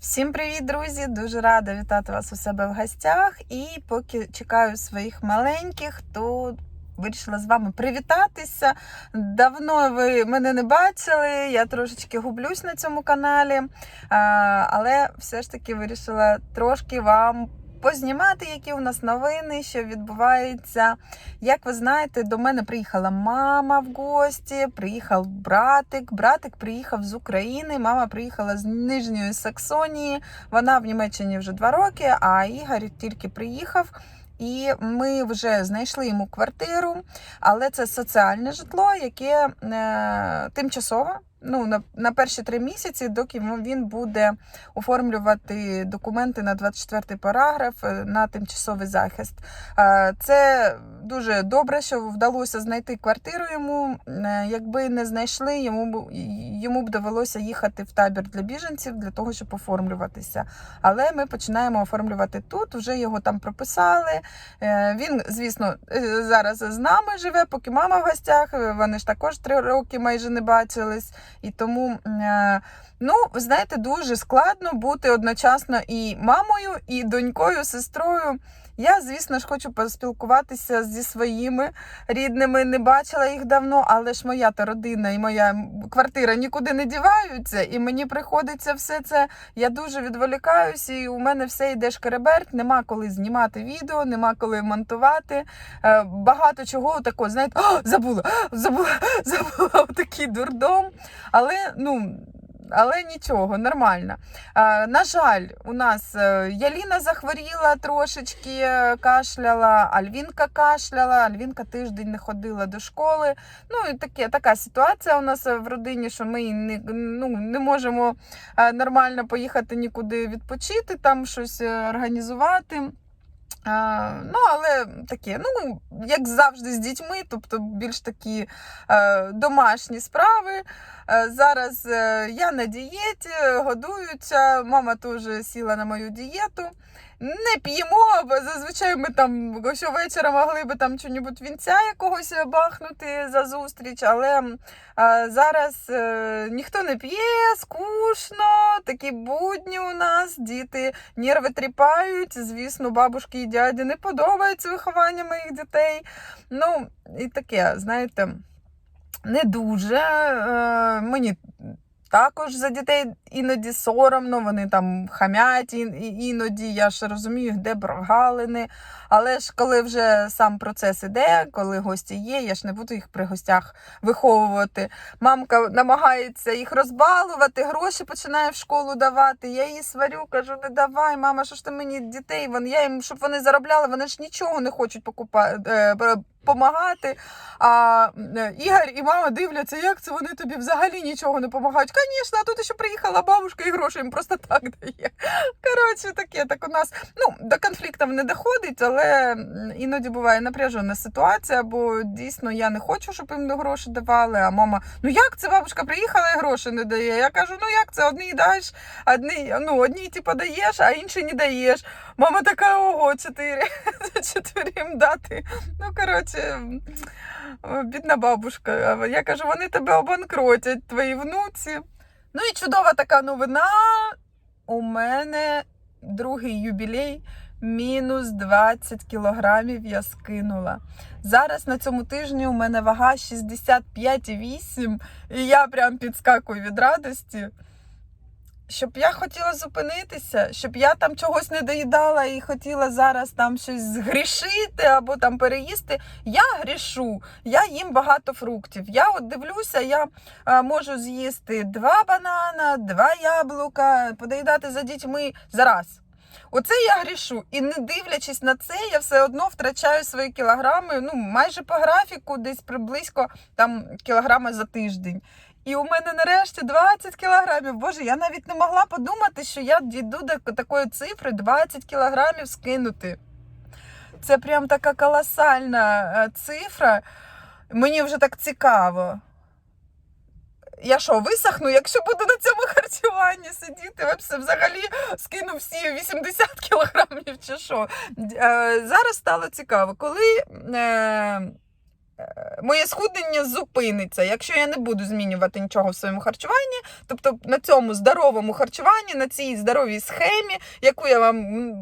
Всім привіт, друзі! Дуже рада вітати вас у себе в гостях. І поки чекаю своїх маленьких, то вирішила з вами привітатися. Давно ви мене не бачили, я трошечки гублюсь на цьому каналі, але все ж таки вирішила трошки вам. Познімати, які у нас новини, що відбувається. Як ви знаєте, до мене приїхала мама в гості, приїхав братик. Братик приїхав з України, мама приїхала з Нижньої Саксонії. Вона в Німеччині вже два роки, а Ігор тільки приїхав. І ми вже знайшли йому квартиру, але це соціальне житло, яке е, тимчасове. Ну, на, на перші три місяці, доки він буде оформлювати документи на 24 параграф е, на тимчасовий захист. Е, Це дуже добре, що вдалося знайти квартиру йому. Е, Якби не знайшли, йому йому б довелося їхати в табір для біженців для того, щоб оформлюватися. Але ми починаємо оформлювати тут. Вже його там прописали. Е, Він, звісно, е, зараз з нами живе, поки мама в гостях. Вони ж також три роки майже не бачились. І тому, ну, знаєте, дуже складно бути одночасно і мамою, і донькою, сестрою. Я, звісно ж, хочу поспілкуватися зі своїми рідними. Не бачила їх давно, але ж моя та родина і моя квартира нікуди не діваються, і мені приходиться все це. Я дуже відволікаюся, і у мене все йде шкереберть. Нема коли знімати відео, нема коли монтувати. Е, Багато чого такого, знаєте, О, забула, забула, забула такий дурдом. Але ну. Але нічого, нормально. На жаль, у нас е, Яліна захворіла трошечки, е, кашляла, Альвінка кашляла, Альвінка тиждень не ходила до школи. Ну і таке, така ситуація у нас е, в родині, що ми не, ну, не можемо нормально поїхати нікуди відпочити, там щось організувати. Ну, але таке, ну, як завжди, з дітьми, тобто більш такі е, домашні справи. Е, зараз е, я на дієті, годуюся, мама теж сіла на мою дієту. Не п'ємо, бо зазвичай ми там щовечора могли би там чого-небудь вінця якогось бахнути за зустріч, але е, зараз е, ніхто не п'є, скучно, такі будні у нас, діти нерви тріпають. Звісно, бабушки і дяді не подобається виховання моїх дітей. Ну, і таке, знаєте, не дуже. Е, мені також за дітей іноді соромно, вони там хамять іноді. Я ж розумію, де прогалини. Але ж коли вже сам процес іде, коли гості є, я ж не буду їх при гостях виховувати. Мамка намагається їх розбалувати, гроші починає в школу давати. Я її сварю, кажу, не давай, мама, що ж ти мені дітей? Вон, я їм, щоб вони заробляли, вони ж нічого не хочуть покупати. Помагати, а е, Ігор і мама дивляться, як це вони тобі взагалі нічого не допомагають. Звісно, а тут ще приїхала бабушка і гроші їм просто так дає. Коротше, таке, так у нас ну, до конфліктів не доходить, але іноді буває напряжена ситуація, бо дійсно я не хочу, щоб їм гроші давали. А мама, ну як це бабушка приїхала і гроші не дає? Я кажу, ну як це одні даєш, одні, ну, одні типу, даєш, а інші не даєш. Мама така, ого, чотири, чотири їм дати. Ну, коротше, бідна бабушка. Я кажу, вони тебе обанкротять, твої внуці. Ну і чудова така новина. У мене другий юбілей. Мінус 20 кілограмів я скинула. Зараз на цьому тижні у мене вага 65,8, і я прям підскакую від радості. Щоб я хотіла зупинитися, щоб я там чогось не доїдала і хотіла зараз там щось згрішити або там переїсти. Я грішу, я їм багато фруктів. Я от дивлюся, я е, можу з'їсти два банана, два яблука, подоїдати за дітьми зараз. Оце я грішу. І не дивлячись на це, я все одно втрачаю свої кілограми. Ну, майже по графіку, десь приблизько там кілограми за тиждень. І у мене нарешті 20 кілограмів. Боже, я навіть не могла подумати, що я дійду до такої цифри 20 кілограмів скинути. Це прям така колосальна е, цифра. Мені вже так цікаво. Я що, висохну, якщо буду на цьому харчуванні сидіти, взагалі скину всі 80 кілограмів чи що. Е, Зараз стало цікаво, коли е, моє схуднення зупиниться, якщо я не буду змінювати нічого в своєму харчуванні. Тобто на цьому здоровому харчуванні, на цій здоровій схемі, яку я вам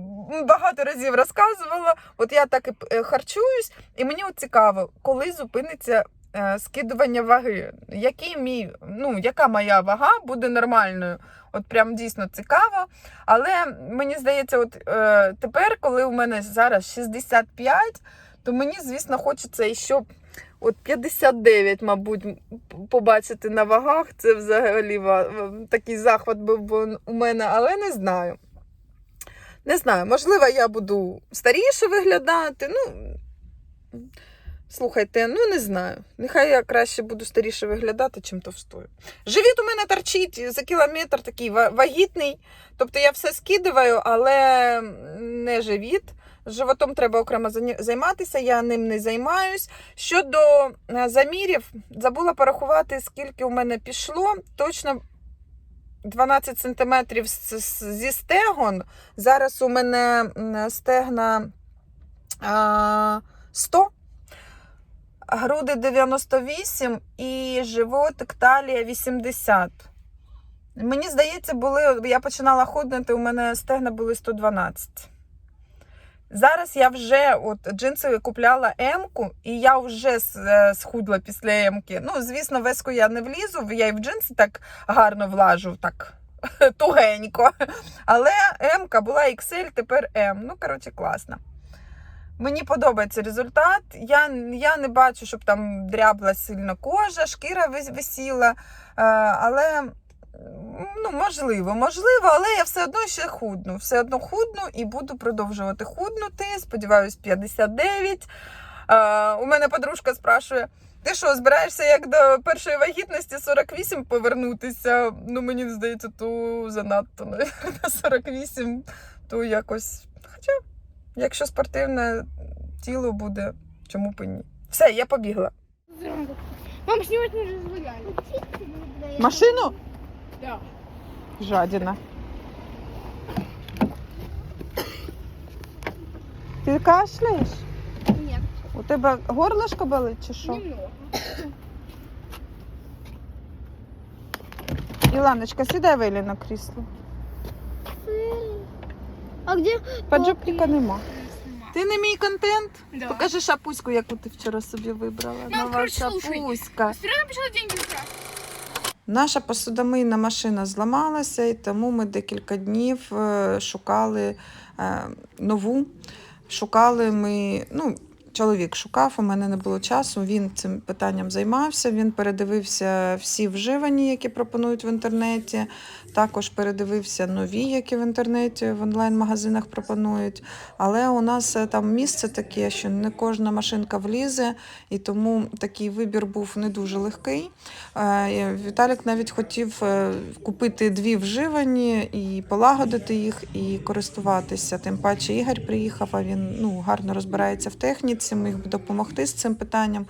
багато разів розказувала, от я так і е, харчуюсь, і мені от цікаво, коли зупиниться е, скидування ваги, який мій, ну, яка моя вага буде нормальною. От прям дійсно цікаво. Але мені здається, от е, тепер, коли у мене зараз 65, то мені, звісно, хочеться ще от 59, мабуть, побачити на вагах. Це взагалі такий захват був у мене, але не знаю. Не знаю, можливо, я буду старіше виглядати. Ну, слухайте, ну не знаю. Нехай я краще буду старіше виглядати, чим товстою. Живіт у мене торчить за кілометр такий вагітний. Тобто я все скидаю, але не живіт. Животом треба окремо займатися, я ним не займаюсь. Щодо е, замірів, забула порахувати, скільки у мене пішло. Точно 12 сантиметрів з- з- зі стегон. Зараз у мене стегна 100, груди 98 і животик талія 80. Мені здається, були, я починала худнути, у мене стегна були 112. Зараз я вже от джинси купляла М-ку, і я вже е, схудла після М-ки. Ну, звісно, в еску я не влізу, я і в джинси так гарно влажу, так тугенько. Але М-ка була XL, тепер М. Ну, коротше, класно. Мені подобається результат. Я, я не бачу, щоб там дрябла сильно кожа, шкіра висіла. Е, але ну, можливо, можливо, але я все одно ще худну. Все одно худну і буду продовжувати худнути. Сподіваюсь, 59. Е, у мене подружка спрашує. Ти що, збираєшся як до першої вагітності 48 повернутися? Ну, мені здається, то занадто на 48, то якось. Хоча, якщо спортивне тіло буде, чому б і ні? Все, я побігла. Мам, снимать не разлагали. Машину? Да. Жадина. Ти кашляєш? Нет, У тебе горлышко болить чи що? немного. Іланочка, сідай Велі на крісло. А где? Поджопника нема. Ти не мій контент? Да. Покажи шапуську, яку ти вчора собі вибрала. Нова шапуська. Все равно написала деньги украсть. Наша посудомийна машина зламалася, і тому ми декілька днів е, шукали е, нову. Шукали ми, ну, чоловік шукав, у мене не було часу. Він цим питанням займався. Він передивився всі вживані, які пропонують в інтернеті. Також передивився нові, які в інтернеті в онлайн-магазинах пропонують. Але у нас е, там місце таке, що не кожна машинка влізе, і тому такий вибір був не дуже легкий. Е, Віталік навіть хотів е, купити дві вживані і полагодити їх, і користуватися. Тим паче Ігор приїхав, а він ну, гарно розбирається в техніці, міг би допомогти з цим питанням.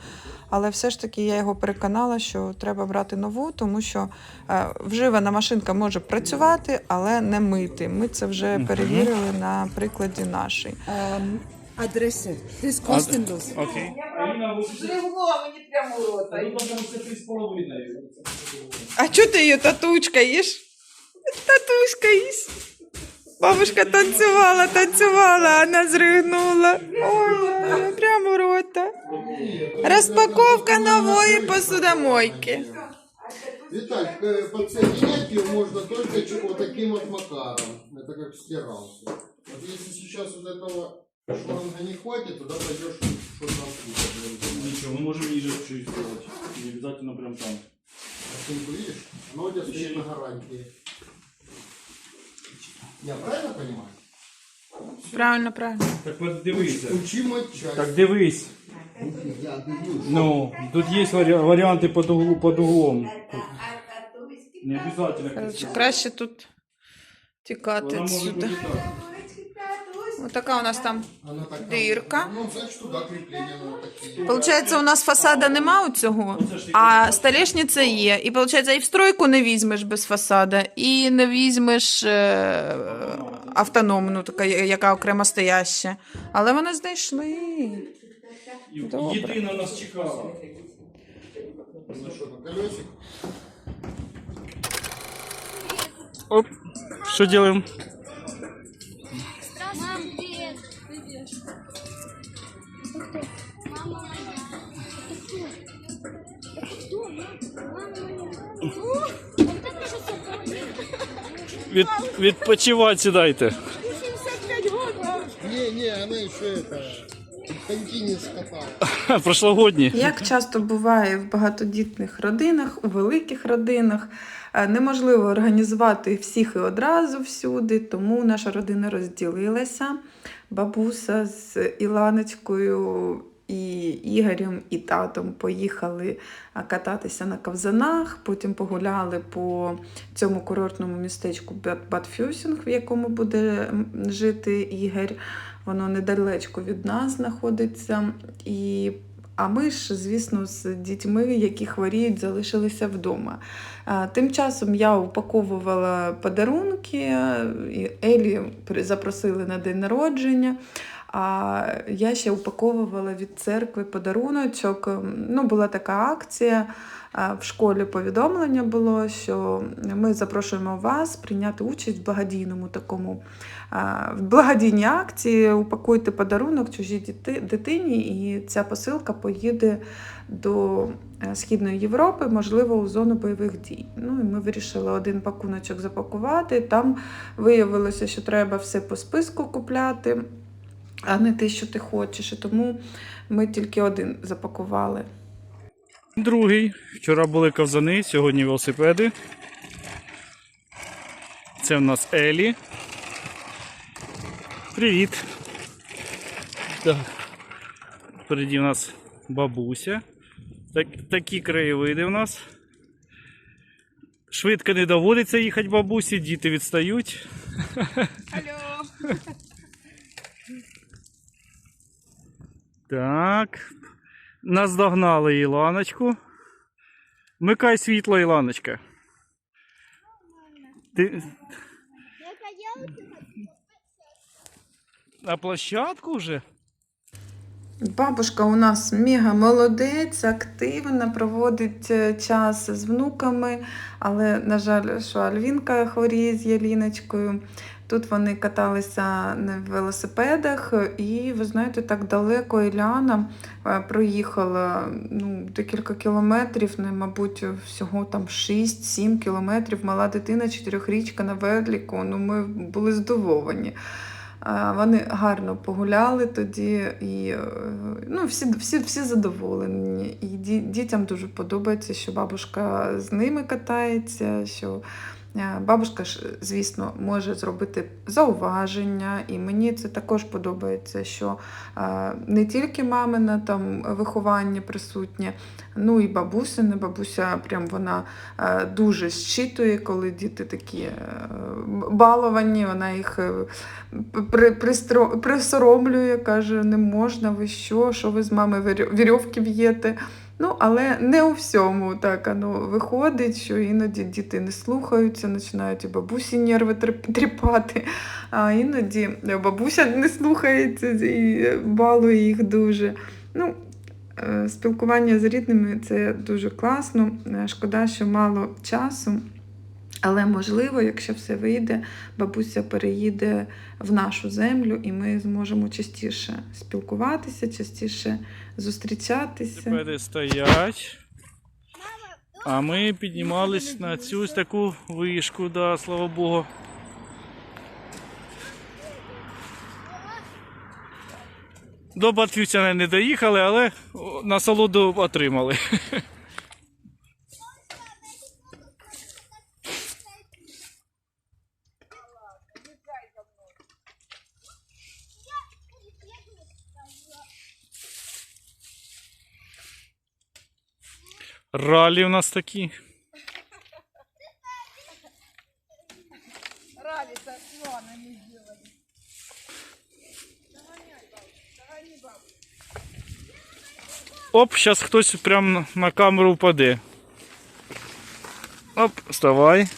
Але все ж таки я його переконала, що треба брати нову, тому що е, вживана машинка може працювати, але не мити. Ми це вже перевірили на прикладі нашої. ähm, Adresse ist kostenlos. Окей. мені прямо у рота. Ну, з. А чого ти її татучка їш? Татушка їсть. Бабушка танцювала, танцювала, вона зригнула. Ой, прямо у рота. Розпаковка нової посудомойки. Виталь, э, подсоединять ее можно только чё- вот таким вот макаром. Это как стиралку. Вот если сейчас вот этого шланга не хватит, тогда пойдешь что там Нічого, ми можемо її же чуть зробити. Не обов'язково прям там. Машинку видишь? Она у тебя стоит на гарантии. Я правильно понимаю? Правильно, правильно. Так от дивися. Учи мочать. Так дивись. Я дивлюсь. Ну, тут є варі- варіанти під, углу, під углом. Не обов'язково. Короче, краще тут тікати Вона може бути так. Ось така у нас там. Дырка. Ну. Получається, у нас фасада нема у цього, а столешниця є. І виходить, і в стройку не візьмеш без фасада, і не візьмеш е, автономну, така, яка окремо стояща. Але вони знайшли. Добре. Єдина нас чекала. Ну что, на колесик? Оп. Що робимо? Мам, привет. Привет. Мама моя. Это кто? Это кто? Мама моя. О, вот это же собака. Від, відпочивати сідайте. 75 годов. Не, не, она еще это... Прошлогодні. Як часто буває в багатодітних родинах, у великих родинах, е, неможливо організувати всіх і одразу всюди, тому наша родина розділилася. Бабуся з Іланочкою і Ігорем і татом поїхали кататися на ковзанах, потім погуляли по цьому курортному містечку Бадфюсінг, в якому буде жити Ігор. Воно недалечко від нас знаходиться. І а ми ж, звісно, з дітьми, які хворіють, залишилися вдома. Тим часом я упаковувала подарунки, Елі запросили на день народження. А я ще упаковувала від церкви подаруночок. Ну, була така акція. В школі повідомлення було, що ми запрошуємо вас прийняти участь в благодійному такому а, в благодійній акції. Упакуйте подарунок чужій дитині, і ця посилка поїде до е, Східної Європи, можливо, у зону бойових дій. Ну і ми вирішили один пакуночок запакувати. Там виявилося, що треба все по списку купляти, а не те, що ти хочеш. І тому ми тільки один запакували. Другий. Вчора були ковзани, сьогодні велосипеди. Це в нас Елі. Привіт. Так. Впереді в нас бабуся. Так, такі краєвиди в нас. Швидко не доводиться їхати бабусі, діти відстають. Алло. Так. Наздогнали Іланочку. Вмикай світло, Іланочка. Ти на площадку вже? Бабушка у нас мега молодець, активна, проводить е, час з внуками, але, на жаль, що Альвінка хворіє з Яліночкою. Тут вони каталися на велосипедах, і ви знаєте, так далеко Іляна е, проїхала ну, декілька кілометрів, ну, мабуть, всього там 6-7 кілометрів. Мала дитина, чотирьохрічка на Ведліку. Ну, ми були здивовані. Вони гарно погуляли тоді, і е, ну, всі, всі, всі задоволені. І дітям дуже подобається, що бабушка з ними катається, що бабушка ж, звісно, може зробити зауваження, і мені це також подобається, що е, не тільки мамине там виховання присутнє, ну і бабусине. Бабуся прям вона е, дуже щитує, коли діти такі е, баловані, вона їх е, при, присоромлює, каже, не можна, ви що, що ви з мами вірьовки б'єте. Ну, але не у всьому так оно виходить, що іноді діти не слухаються, починають і бабусі нерви тріп- тріпати, а іноді бабуся не слухається і балує їх дуже. Ну, е, спілкування з рідними це дуже класно. Е, Шкода, що мало часу. Але можливо, якщо все вийде, бабуся переїде в нашу землю, і ми зможемо частіше спілкуватися, частіше зустрічатися. Велосипеди стоять. А ми піднімались на цю таку вишку, да, слава Богу. До Батфюсяна не доїхали, але насолоду отримали. Ралі у нас такі. Оп, зараз хтось прямо на камеру впаде. Оп, вставай.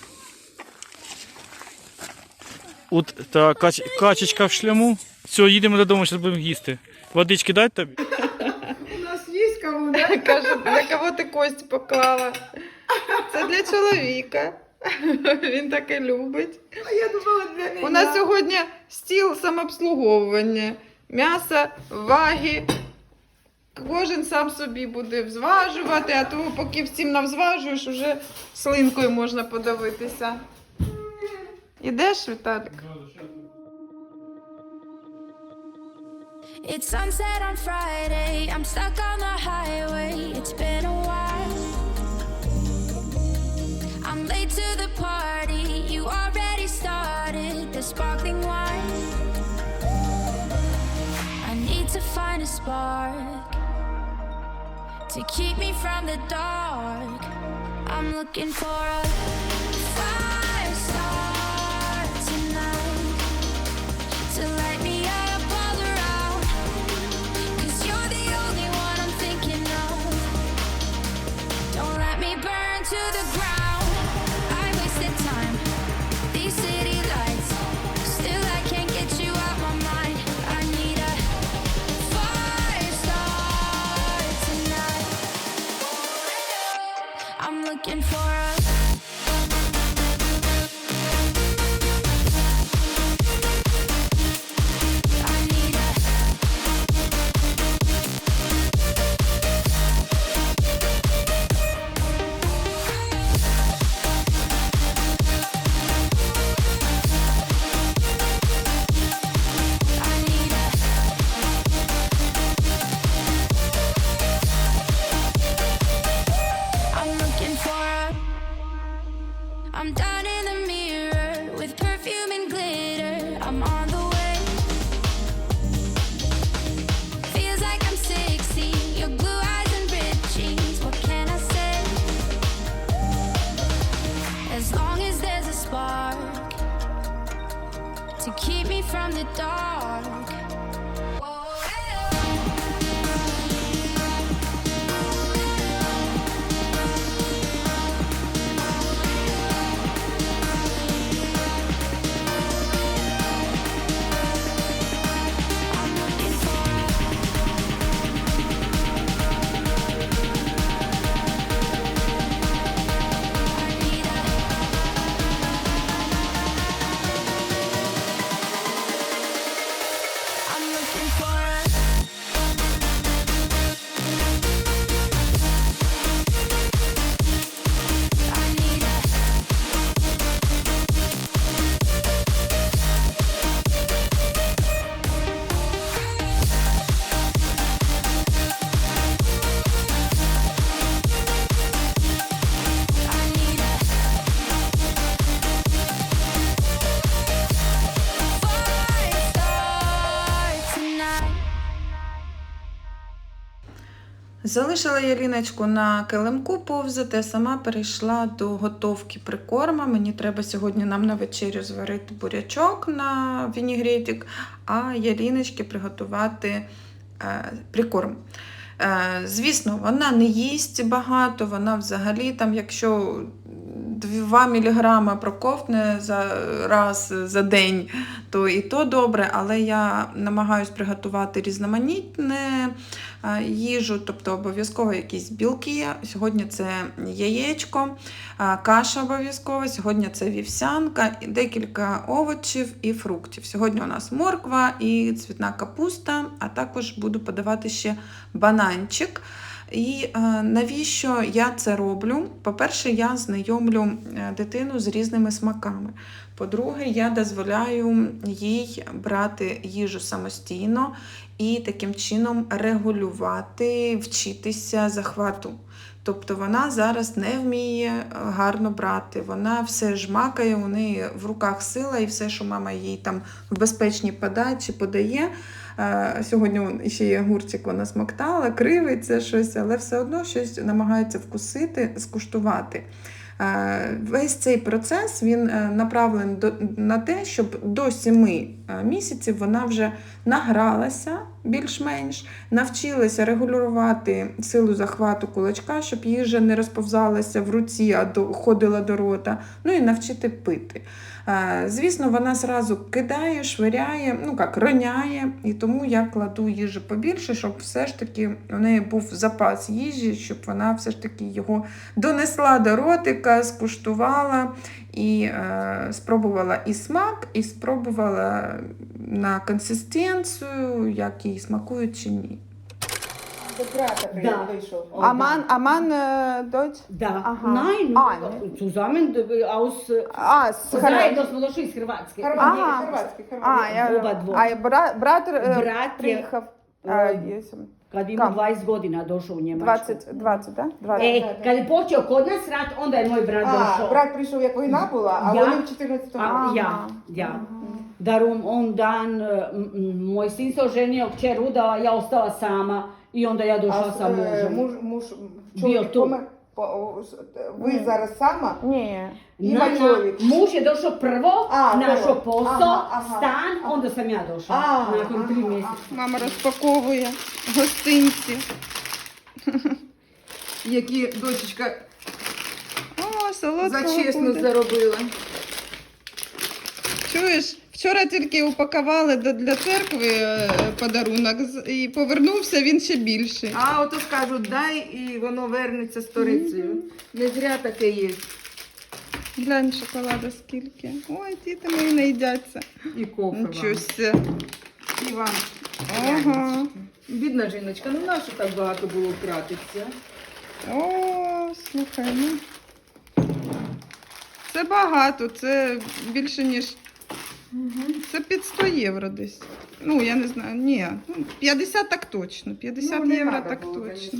От та кач, качечка в шляму. Все, їдемо додому, зараз будемо їсти. Водички дать тобі? Кому, да? Каже, для кого ти кость поклала? Це для чоловіка. Він таке любить. А я думала для мене. У нас сьогодні стіл самообслуговування, м'ясо, ваги. Кожен сам собі буде зважувати, а то поки всім навзважуєш, уже слинкою можна подивитися. Ідеш, Віталік? It's sunset on Friday. I'm stuck on the It's been a while. I'm late to the party. You already started the sparkling wine. I need to find a spark to keep me from the dark. I'm looking for a Залишила я на килимку повзати, сама перейшла до готовки прикорма. Мені треба сьогодні нам на вечерю зварити бурячок на вінігретик, а яліночки приготувати е, прикорм. Е, звісно, вона не їсть багато, вона взагалі, там, якщо 2 мг проковтне за раз за день, то і то добре, але я намагаюсь приготувати різноманітне їжу, тобто обов'язково якісь білки. Сьогодні це яєчко, е, каша обов'язково, сьогодні це вівсянка, декілька овочів і фруктів. Сьогодні у нас морква і цвітна капуста, а також буду подавати ще бананчик. І е, навіщо я це роблю? По-перше, я знайомлю е, дитину з різними смаками. По-друге, я дозволяю їй брати їжу самостійно і таким чином регулювати, вчитися захвату. Тобто вона зараз не вміє е, гарно брати, вона все жмакає, у неї в руках сила, і все, що мама їй там в безпечній подачі подає. Сьогодні ще є гурчик, вона смоктала, кривиться щось, але все одно щось намагається вкусити, скуштувати. Весь цей процес він е, направлений на те, щоб до 7 місяців вона вже награлася більш-менш, навчилася регулювати силу захвату кулачка, щоб їжа не розповзалася в руці, а доходила до рота. Ну і навчити пити. Е, Звісно, вона зразу кидає, швиряє, ну як роняє, і тому я кладу їжі побільше, щоб все ж таки у неї був запас їжі, щоб вона все ж таки його донесла до ротика, скуштувала і е, спробувала і смак, і спробувала на консистенцію, як їй смакують чи ні. Да. Oh, Аман, Аман е, дочь? Da. Aha. Nein, zusammen äh, aus äh, А, з zajedno smo došli iz Hrvatske. Хорватський, Ага. хорватський, А, я, Оба а брат, е, Брат je приїхав. е, е, єсім. Kad ima Kam? 20 godina došao u Njemačku. 20, 20, da? 20. E, kad je počeo kod nas rat, onda je moj brat došao. A, brat prišao jako i napola, a Ja. on je u 14. A, ja, ja. Darum on dan, m- m- moj sin se oženio, kćer udala, ja ostala sama i onda ja došla sa e, mužem. muž, muž, čovjek Bio tu. Ви зараз сама? Ні. Čovjek. muž je došao prvo, A, našao prvo. posao, Aha, aha. stan, onda sam ja došla. A, nakon tri aha, mjeseca. Мама розпаковує гостинці. Які дочечка О, солодкого За чесно буде. заробила. Чуєш, вчора тільки упакували для церкви е, подарунок і повернувся він ще більший. А ото скажуть, дай і воно вернеться сторицею. Не зря таке є. Глянь, шоколада скільки. Ой, діти мої не їдяться. І кофе вам. І вам. Ага. Бідна жіночка, ну нащо так багато було тратитися? О, слухай, ну. Це багато, це більше, ніж. Це під 100 євро десь. Ну, я не знаю, ні. Ну, 50 так точно. 50 Ну, євро так було, точно.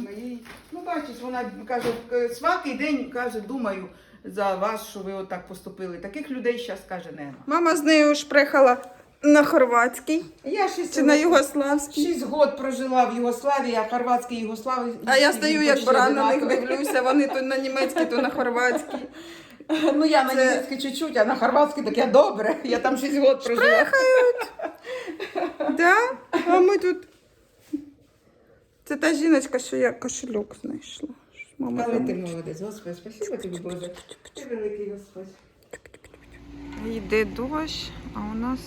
Ну, бачиш, вона каже, свакий день каже, думаю за вас, що ви отак поступили. Таких людей зараз каже нема. Мама з нею ж приїхала на хорватський Я шість, чи на югославський. шість год прожила в Югославії, а хорватський Югославії. А я стою, як баран на них дивлюся, вони то на німецький, то на хорватський. Ну я на Це- німецький чуть-чуть, а на хорватський таке добре. Я там 6 років прожила. Да? А ми тут. Це та жіночка, що я кошельок знайшла. Мама Але ти молодець, Господи, спасибо тобі, Боже. Ти великий Господь. Йде дощ, а у нас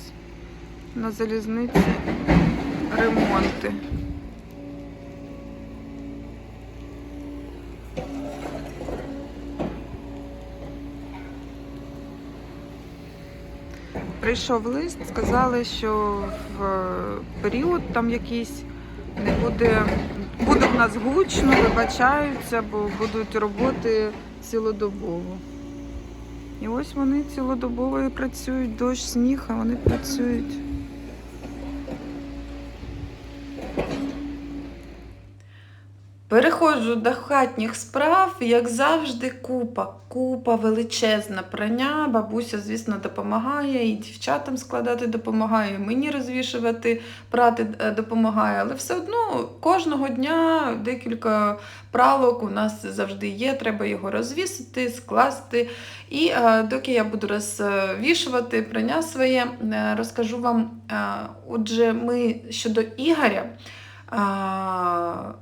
на залізниці ремонти. Прийшов лист, сказали, що в період там якийсь не буде, буде в нас гучно, вибачаються, бо будуть роботи цілодобово. І ось вони цілодобово і працюють, дощ, сніг, а вони працюють. Переходжу до хатніх справ, як завжди, купа, купа величезна прання. Бабуся, звісно, допомагає, і дівчатам складати допомагає, і мені розвішувати, прати е, допомагає. Але все одно кожного дня декілька пралок у нас завжди є. Треба його розвісити, скласти. І е, доки я буду розвішувати прання своє, е, розкажу вам. Отже, ми щодо Ігоря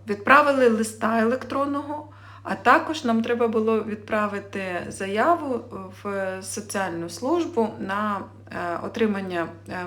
відправили листа електронного, а також нам треба було відправити заяву в соціальну службу на е, отримання е,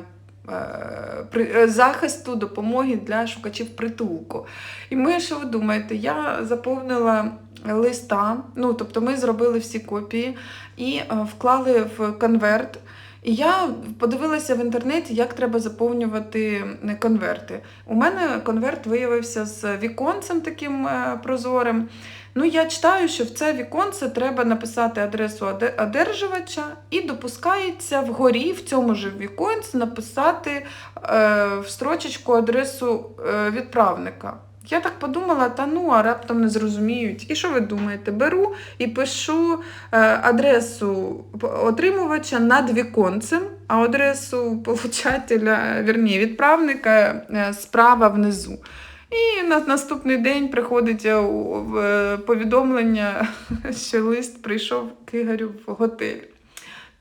е, захисту допомоги для шукачів притулку. І ми, що ви думаєте, я заповнила листа, ну тобто ми зробили всі копії і вклали в конверт. І я подивилася в інтернеті, як треба заповнювати конверти. У мене конверт виявився з віконцем таким е, прозорим. Ну, я читаю, що в це віконце треба написати адресу одержувача, і допускається вгорі в цьому ж віконці написати е, в строчечку адресу е, відправника. Я так подумала, та ну, а раптом не зрозуміють. І що ви думаєте? Беру і пишу е, адресу отримувача над віконцем, а адресу получателя, вірні, відправника е, справа внизу. І на наступний день приходить е, повідомлення, що лист прийшов к Ігорю в готель.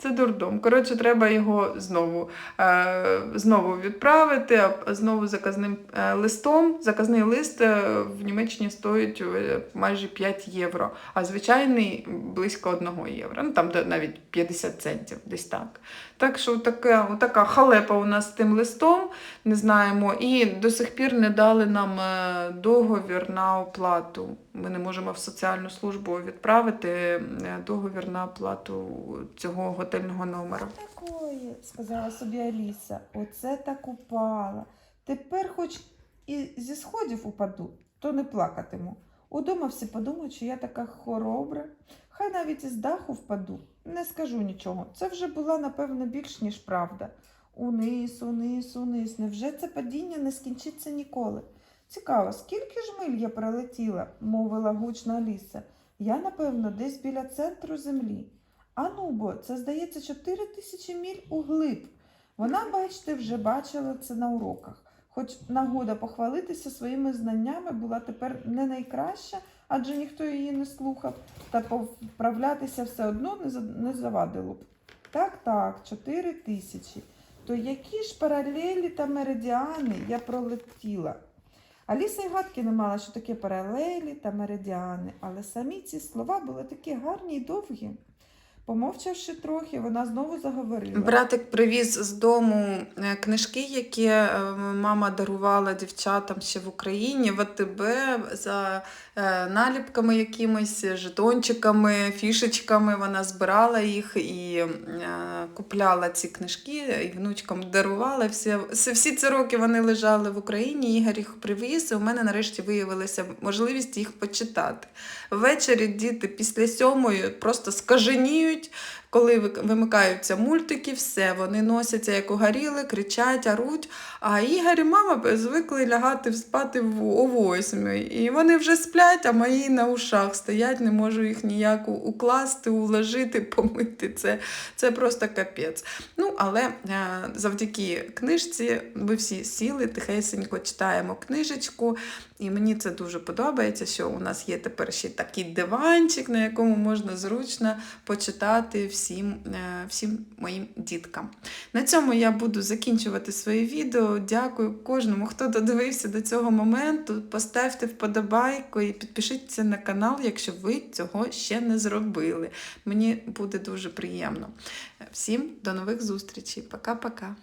Це дурдом. Коротше, треба його знову, е, знову відправити, знову заказним е, листом. Заказний лист е, в Німеччині стоїть майже 5 євро, а звичайний близько 1 євро. Ну там навіть 50 центів, десь так. Так що така, така халепа у нас з тим листом, не знаємо. І до сих пір не дали нам договір на оплату. Ми не можемо в соціальну службу відправити договір на оплату цього готельного номера. Такої, сказала собі Аліса, оце так упала. Тепер хоч і зі сходів упаду, то не плакатиму. Удома всі подумають, що я така хоробра. Хай навіть із даху впаду. Не скажу нічого. Це вже була, напевно, більш ніж правда. Униз, униз, униз. Невже це падіння не скінчиться ніколи? Цікаво, скільки ж миль я пролетіла, мовила гучно Аліса. Я, напевно, десь біля центру землі. А ну бо, це здається 4 тисячі міль углиб. Вона, бачите, вже бачила це на уроках. Хоч нагода похвалитися своїми знаннями була тепер не найкраща, адже ніхто її не слухав, та повправлятися все одно не завадило б. Так, так, 4 тисячі. То які ж паралелі та меридіани я пролетіла? Аліса й гадки не мала, що таке паралелі та меридіани, але самі ці слова були такі гарні й довгі. Помовчавши трохи, вона знову заговорила. Братик привіз з дому е, книжки, які е, мама дарувала дівчатам ще в Україні, в АТБ за е, наліпками якимись, жетончиками, фішечками. Вона збирала їх і купляла ці книжки, і внучкам дарувала. Всі всі ці роки вони лежали в Україні. Ігор їх привіз, і у мене нарешті виявилася можливість їх почитати. Ввечері діти після сьомої просто скаженіють. cute Коли вимикаються мультики, все, вони носяться як угоріли, кричать, оруть. А Ігор і мама звикли лягати спати о восьмій. І вони вже сплять, а мої на ушах стоять, не можу їх ніяк укласти, уложити, помити. Це, це просто капець. Ну, але е, завдяки книжці ми всі сіли, тихесенько читаємо книжечку. І мені це дуже подобається, що у нас є тепер ще такий диванчик, на якому можна зручно почитати всім, е, всім моїм діткам. На цьому я буду закінчувати своє відео. Дякую кожному, хто додивився до цього моменту. Поставте вподобайку і підпишіться на канал, якщо ви цього ще не зробили. Мені буде дуже приємно. Всім до нових зустрічей. Пока-пока.